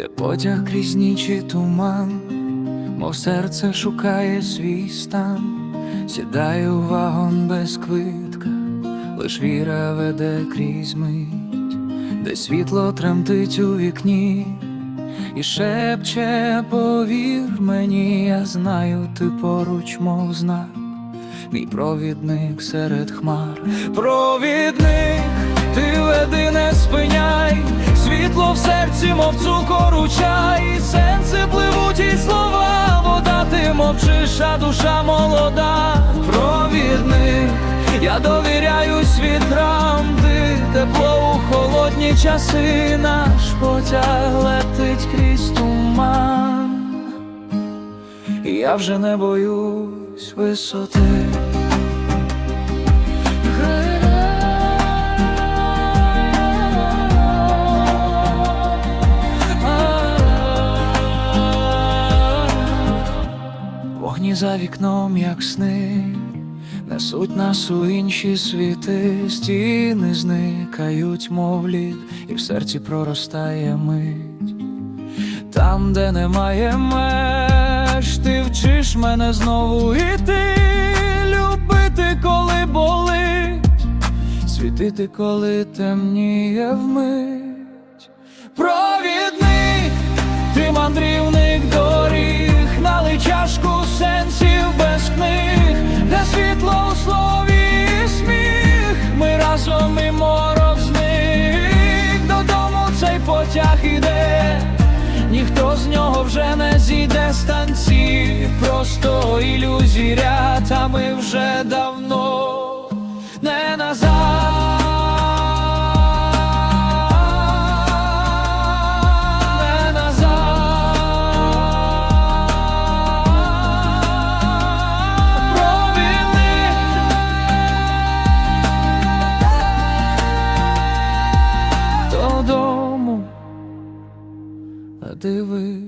де потяг крізь нічі туман, мов серце шукає свій стан, сідає у вагон без квитка, лиш віра веде крізь мить, де світло тремтить у вікні. І шепче, повір мені, я знаю, ти поруч, мов знак, мій провідник серед хмар. Провідник, світло в серці, мов цукор у чай, сенси пливуть і слова, вода, ти мовчиш, а душа молода. Провідник, я довіряюсь вітрам, ти тепло у холодні часи, наш потяг летить крізь туман. Я вже не боюсь висоти. Вогні за вікном, як сни, несуть нас у інші світи, стіни зникають, мов лід, і в серці проростає мить. Там, де немає меж, ти вчиш мене знову іти, любити, коли болить, світити, коли темніє вмить. Потяг іде, ніхто з нього вже не зійде. Станції, просто ілюзія, та ми вже давно диви